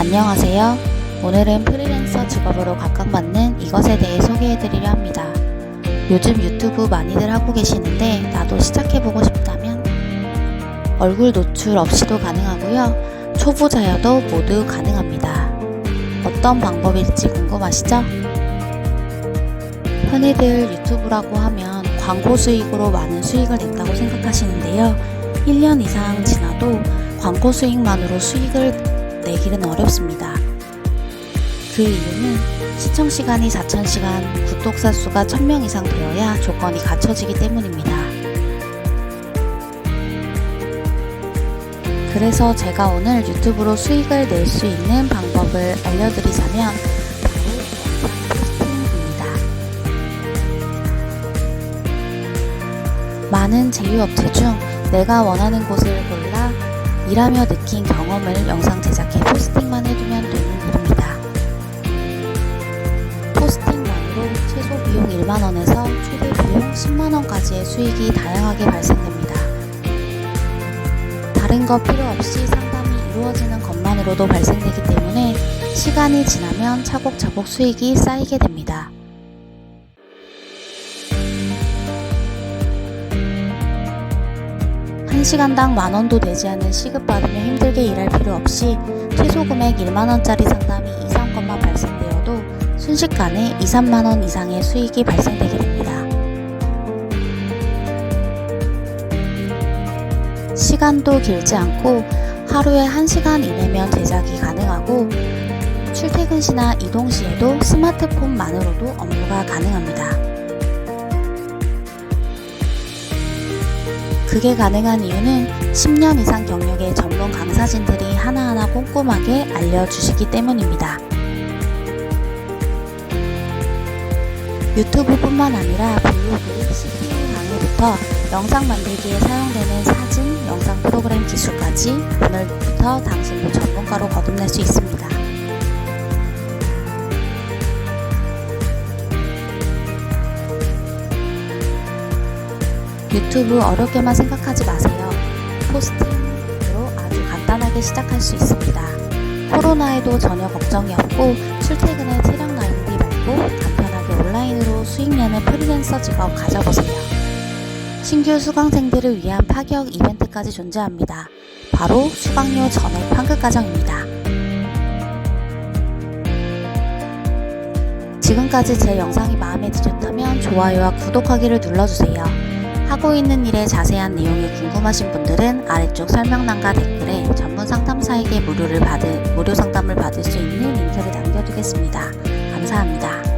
안녕하세요. 오늘은 프리랜서 직업으로 각광받는 이것에 대해 소개해드리려 합니다. 요즘 유튜브 많이들 하고 계시는데 나도 시작해보고 싶다면 얼굴 노출 없이도 가능하고요. 초보자여도 모두 가능합니다. 어떤 방법일지 궁금하시죠? 흔히들 유튜브라고 하면 광고 수익으로 많은 수익을 낸다고 생각하시는데요. 1년 이상 지나도 광고 수익만으로 수익을 내기는 어렵습니다. 그 이유는 시청 시간이 4,000시간, 구독자 수가 1,000명 이상 되어야 조건이 갖춰지기 때문입니다. 그래서 제가 오늘 유튜브로 수익을 낼 수 있는 방법을 알려드리자면. 많은 제휴업체 중 내가 원하는 곳을 골라 일하며 느낀 경험을 영상 제작해 포스팅만 해두면 되는 일입니다. 포스팅만으로 최소 비용 1만원에서 최대 비용 10만원까지의 수익이 다양하게 발생됩니다. 다른 것 필요 없이 상담이 이루어지는 것만으로도 발생되기 때문에 시간이 지나면 차곡차곡 수익이 쌓이게 됩니다. 한시간당 만원도 되지 않는 시급 받으며 힘들게 일할 필요 없이 최소 금액 1만원짜리 상담이 2, 3건만 발생되어도 순식간에 2, 3만원 이상의 수익이 발생되게 됩니다. 시간도 길지 않고 하루에 1시간 이내면 제작이 가능하고 출퇴근 시나 이동 시에도 스마트폰만으로도 업무가 가능합니다. 그게 가능한 이유는 10년 이상 경력의 전문 강사진들이 하나하나 꼼꼼하게 알려주시기 때문입니다. 유튜브뿐만 아니라 블로그, CPU 강의부터 영상 만들기에 사용되는 사진, 영상 프로그램 기술까지 오늘부터 당신도 전문가로 거듭낼 수 있습니다. 유튜브 어렵게만 생각하지 마세요. 포스팅으로 아주 간단하게 시작할 수 있습니다. 코로나에도 전혀 걱정이 없고 출퇴근에 체력 나누기 말고 간편하게 온라인으로 수익 내는 프리랜서 직업 가져보세요. 신규 수강생들을 위한 파격 이벤트까지 존재합니다. 바로 수강료 전액 환급 과정입니다. 지금까지 제 영상이 마음에 드셨다면 좋아요와 구독하기를 눌러주세요. 하고 있는 일에 자세한 내용이 궁금하신 분들은 아래쪽 설명란과 댓글에 전문 상담사에게 무료를 받을, 무료 상담을 받을 수 있는 링크를 남겨두겠습니다. 감사합니다.